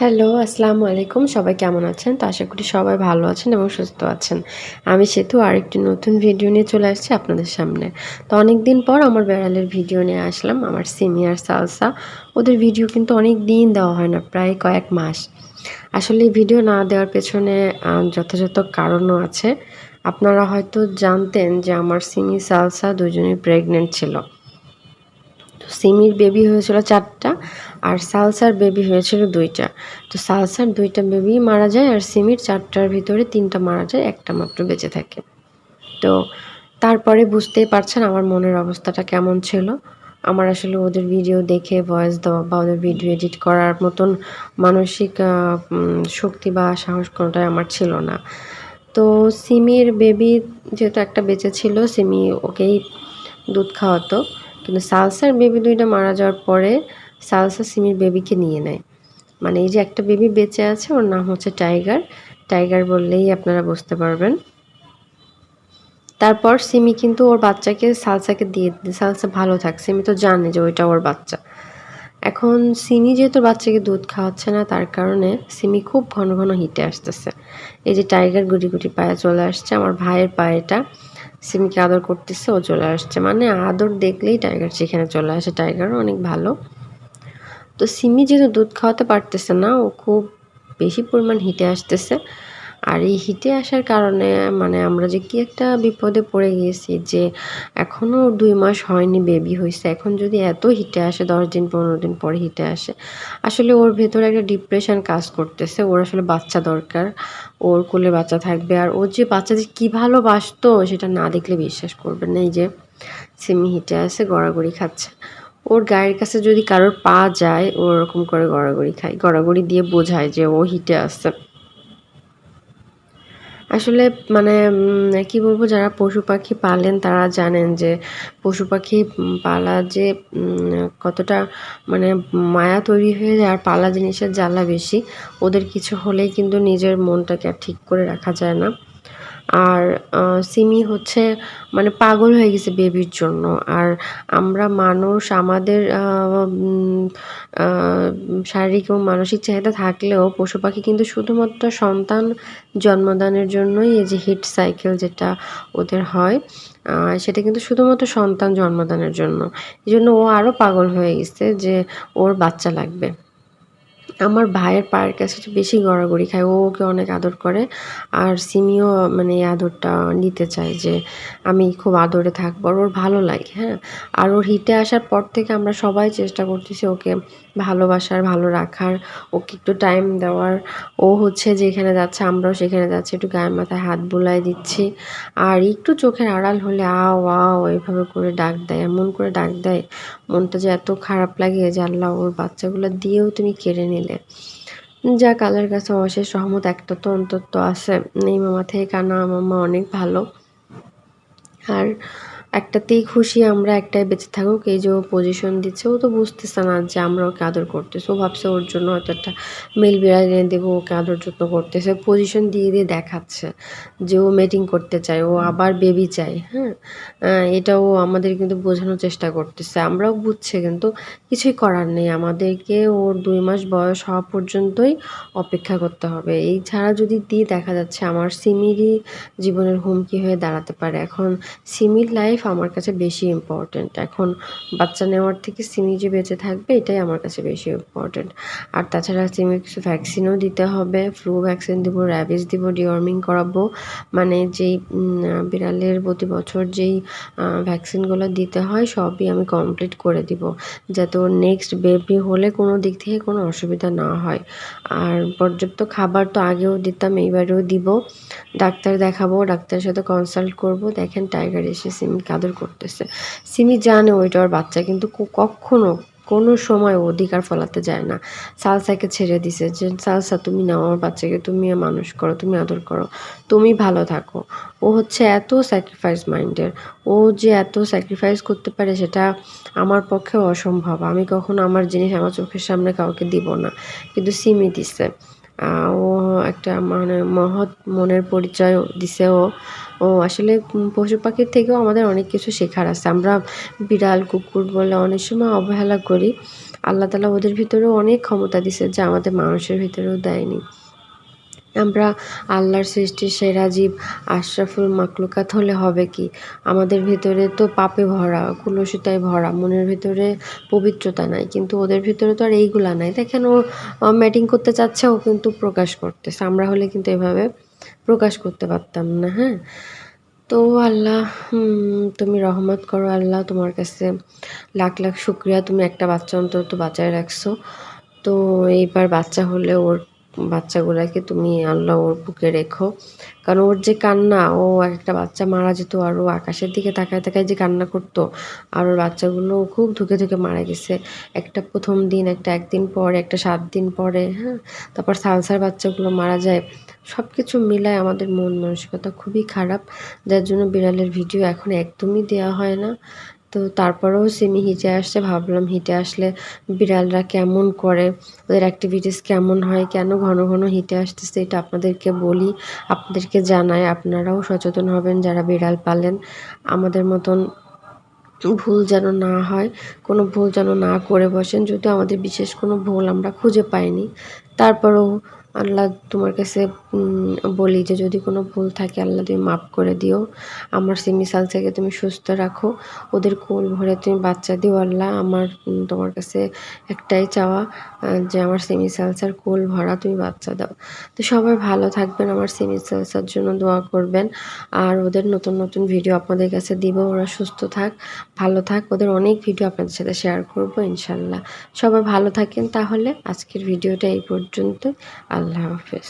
Hello, আসসালামু আলাইকুম। সবাই কেমন আছেন? তো আশা করি সবাই ভালো আছেন এবং সুস্থ আছেন। আমি সেতু, আরেকটি নতুন ভিডিও নিয়ে চলে আসছি আপনাদের সামনে। তো অনেক দিন পর আমার বেড়ালের ভিডিও নিয়ে আসলাম, আমার সিনিয়র সালসা। ওদের ভিডিও কিন্তু অনেক দিন দেওয়া হয় না, প্রায় কয়েক মাস। আসলে ভিডিও না দেওয়ার পেছনে যথাযথ কারণও আছে। আপনারা হয়তো জানতেন যে আমার সিমি সালসা দুজনেই প্রেগনেন্ট ছিল। তো সিমির বেবি হয়েছিল চারটা আর সালসার বেবি হয়েছিল দুইটা। তো সালসার দুইটা বেবি মারা যায় আর সিমির চারটার ভিতরে তিনটা মারা যায়, একটা মাত্র বেঁচে থাকে। তো তারপরে বুঝতেই পারছেন আমার মনের অবস্থাটা কেমন ছিল। আমার আসলে ওদের ভিডিও দেখে ভয়েস দেওয়া বা ওদের ভিডিও এডিট করার মতন মানসিক শক্তি বা সাহস কোনোটাই আমার ছিল না। তো সিমির বেবি যেহেতু একটা বেঁচে ছিল, সিমি ওকেই দুধ খাওয়াতো। কিন্তু সালসার বেবি দুইটা মারা যাওয়ার পরে সালসা সিমির বেবিকে নিয়ে নেয়। মানে এই যে একটা বেবি বেঁচে আছে, ওর নাম হচ্ছে টাইগার। টাইগার বললেই আপনারা বুঝতে পারবেন। তারপর সিমি কিন্তু ওর বাচ্চাকে, সালসাকে দিয়ে সালসা ভালো থাক, সিমি তো জানে যে ওইটা ওর বাচ্চা। এখন সিমি যেহেতু বাচ্চাকে দুধ খাওয়াচ্ছে না, তার কারণে সিমি খুব ঘন ঘন হিটে আসতেছে। এই যে টাইগার গুটি গুটি পায়ে চলে আসছে, আমার ভাইয়ের পায়েটা সিমিকে আদর করতেছে, ও চলে আসছে। মানে আদর দেখলেই টাইগার সেখানে চলে আসে। টাইগারও অনেক ভালো। তো সিমি যেহেতু দুধ খাওয়াতে পারতেছে না, ও খুব বেশি পরিমাণ হিটে আসতেছে। আর এই হিটে আসার কারণে মানে আমরা যে কি একটা বিপদে পড়ে গিয়েছি যে এখনও দুই মাস হয়নি বেবি হয়েছে, এখন যদি এত হিটে আসে, দশ দিন, পনেরো দিন পরে হিটে আসে, আসলে ওর ভেতরে একটা ডিপ্রেশন কাজ করতেছে। ওর আসলে বাচ্চা দরকার, ওর কোলে বাচ্চা থাকবে, আর ও যে বাচ্চা যে কী ভালোবাসতো, সেটা না দেখলে বিশ্বাস করবে না। এই যে সিমি হিটে আসে গড়াগড়ি খাচ্ছে। ওর গায়ের কাছে যদি কারোর পা যায়, ও ওরকম করে গড়াগড়ি খায়। গড়াগড়ি দিয়ে বোঝায় যে ও হিটে আসছে আসলে মানে কি বলব, যারা পশু পাখি পালেন, তারা জানেন যে পশু পাখি পালা যে কতটা মানে মায়া তৈরি হয়ে যায় আর পালা জিনিসের জ্বালা বেশি, ওদের কিছু হলেই কিন্তু নিজের মনটাকে আর ঠিক করে রাখা যায় না। আর সিমি হচ্ছে মানে পাগল হয়ে গেছে বেবির জন্য। আর আমরা মানুষ, আমাদের শারীরিক এবং মানসিক চাহিদা থাকলেও পশু পাখি কিন্তু শুধুমাত্র সন্তান জন্মদানের জন্যই এই যে হিট সাইকেল যেটা ওদের হয় সেটা কিন্তু শুধুমাত্র সন্তান জন্মদানের জন্য। এই জন্য ও আরও পাগল হয়ে গেছে যে ওর বাচ্চা লাগবে। আমার ভাইয়ের পায়ের কাছে বেশি গড়াগড়ি খায়, ও ওকে অনেক আদর করে। আর সিমিও মানে এই আদরটা নিতে চায় যে আমি খুব আদরে থাকব আর ওর ভালো লাগে হ্যাঁ। আর ওর হিটে আসার পর থেকে আমরা সবাই চেষ্টা করতেছি ওকে ভালোবাসার, ভালো রাখার, ওকে একটু টাইম দেওয়ার। ও হচ্ছে যেখানে যাচ্ছে, আমরাও সেখানে যাচ্ছি, একটু গায়ের মাথায় হাত বুলাই দিচ্ছি। আর একটু চোখের আড়াল হলে আও আও, এভাবে করে ডাক দেয়, এমন করে ডাক দেয়। মনটা যে এত খারাপ লাগে যে আল্লাহ, ওর বাচ্চাগুলো দিয়েও তুমি কেড়ে নিলে। যা কালের কাছে অশেষ সহমত একটা তো অন্তত আছে। এই মামা থেকে কানা মামা অনেক ভালো। আর একটাতেই খুশি, আমরা একটাই বেঁচে থাকুক, এই যে ও পজিশন দিচ্ছে, ও তো বুঝতেছে না যে আমরা ওকে আদর করতেছি। ও ভাবছে ওর জন্য হয়তো একটা মেল বিড়াল এনে দেবো, ওকে আদর যত্ন করতেছে। পজিশন দিয়ে দিয়ে দেখাচ্ছে যে ও মেটিং করতে চায়, ও আবার বেবি চায় হ্যাঁ? এটাও আমাদের কিন্তু বোঝানোর চেষ্টা করতেছে। আমরাও বুঝছে, কিন্তু কিছুই করার নেই। আমাদেরকে ওর দুই মাস বয়স হওয়া পর্যন্তই অপেক্ষা করতে হবে। এই ছাড়া যদি দিয়ে দেখা যাচ্ছে, আমার সিমিরই জীবনের হুমকি হয়ে দাঁড়াতে পারে। এখন সিমির লাইফ লাইফ আমার কাছে বেশি ইম্পর্ট্যান্ট এখন বাচ্চা নেওয়ার থেকে সিমি যে বেঁচে থাকবে, এটাই আমার কাছে বেশি ইম্পর্ট্যান্ট আর তাছাড়া সিমির কিছু ভ্যাকসিনও দিতে হবে ফ্লু ভ্যাকসিন দিব র্যাবিস দিব ডিওয়ার্মিং করাবো। মানে যেই বিড়ালের প্রতি বছর যেই ভ্যাকসিনগুলো দিতে হয়, সবই আমি কমপ্লিট করে দিব। যাতে ওর নেক্সট বেবি হলে কোনো দিক থেকে কোনো অসুবিধা না হয়। আর পর্যাপ্ত খাবার তো আগেও দিতাম, এইবারেও দিব। ডাক্তার দেখাবো, ডাক্তারের সাথে কনসাল্ট করব। দেখেন টাইগার এসে সিমি আদর করতেছে। সিমি জানে ওইটা ওর বাচ্চা, কিন্তু কখনো কোনো সময় অধিকার ফলাতে যায় না। সালসাকে ছেড়ে দিছে যে, সালসা, তুমি নাও, আমার বাচ্চাকে তুমি মানুষ করো, তুমি আদর করো, তুমি ভালো থাকো। ও হচ্ছে এত স্যাক্রিফাইস মাইন্ডের ও যে এত স্যাক্রিফাইস করতে পারে সেটা আমার পক্ষে অসম্ভব। আমি কখনো আমার জিনিস আমার চোখের সামনে কাউকে দিব না। কিন্তু সিমি দিছে। ও একটা মানে মহৎ মনের পরিচয় দিছে ও। ও আসলে পশু পাখির থেকেও আমাদের অনেক কিছু শেখার আছে। আমরা বিড়াল, কুকুর বলে অনেক সময় অবহেলা করি। আল্লাহ তালা ওদের ভিতরেও অনেক ক্ষমতা দিছে যা আমাদের মানুষের ভিতরেও দেয়নি। আমরা আল্লাহর সৃষ্টির সেরা জীব আশরাফুল মাকলুকাত হলে হবে কি? আমাদের ভিতরে তো পাপে ভরা, কুলসিতায় ভরা, মনের ভিতরে পবিত্রতা নাই, কিন্তু ওদের ভিতরে তো আর এইগুলা নাই। দেখেন ও ম্যাটিং করতে চাচ্ছে, ও কিন্তু প্রকাশ করতেছে। আমরা হলে কিন্তু এভাবে প্রকাশ করতে পারতাম না হ্যাঁ? তো আল্লাহ তুমি রহমত করো আল্লাহ, তোমার কাছে লাখ লাখ শুক্রিয়া। তুমি একটা বাচ্চা অন্তত বাঁচায় রাখছো। তো এইবার বাচ্চা হলে ওর বাচ্চাগুলাকে তুমি আল্লাহ ওর বুকে রেখো। কারণ ওর যে কান্না, ও একটা বাচ্চা মারা যেত আর ও আকাশের দিকে তাকায় তাকায় যে কান্না করতো, আর ওর বাচ্চাগুলো খুব ধুকে ধুকে মারা গেছে। একটা প্রথম দিন, একটা একদিন পরে, একটা সাত দিন পরে হ্যাঁ? তারপর সালসার বাচ্চাগুলো মারা যায়। সব কিছু মিলায় আমাদের মন মানসিকতা খুবই খারাপ। যার জন্য বিড়ালের ভিডিও এখন একদমই দেওয়া হয় না। তো তারপরেও সেমি হিটে আসছে। ভাবলাম হিটে আসলে বিড়ালরা কেমন করে, ওদের অ্যাক্টিভিটিস কেমন হয়, কেন ঘন ঘন হিটে আসতেছে এটা আপনাদেরকে বলি, আপনাদেরকে জানাই। আপনারাও সচেতন হবেন যারা বিড়াল পালেন। আমাদের মতন ভুল যেন না হয়, কোনো ভুল যেন না করে বসেন, যদিও আমাদের বিশেষ কোনো ভুল আমরা খুঁজে পাইনি। তারপরেও আল্লাহ তোমার কাছে বলি যে যদি কোনো ভুল থাকে আল্লাহ তুমি মাফ করে দিও। আমার সিমি সালসাকে তুমি সুস্থ রাখো। ওদের কোল ভরে তুমি বাচ্চা দিও আল্লাহ। আমার তোমার কাছে একটাই চাওয়া যে আমার সিমি সালসার কোল ভরা তুমি বাচ্চা দাও। তো সবাই ভালো থাকবেন, আমার সিমি সালসার জন্য দোয়া করবেন। আর ওদের নতুন নতুন ভিডিও আপনাদের কাছে দিব। ওরা সুস্থ থাক, ভালো থাক। ওদের অনেক ভিডিও আপনাদের সাথে শেয়ার করব ইনশাল্লাহ সবাই ভালো থাকেন তাহলে। আজকের ভিডিওটা এই পর্যন্ত আল্লাহ হাফেজ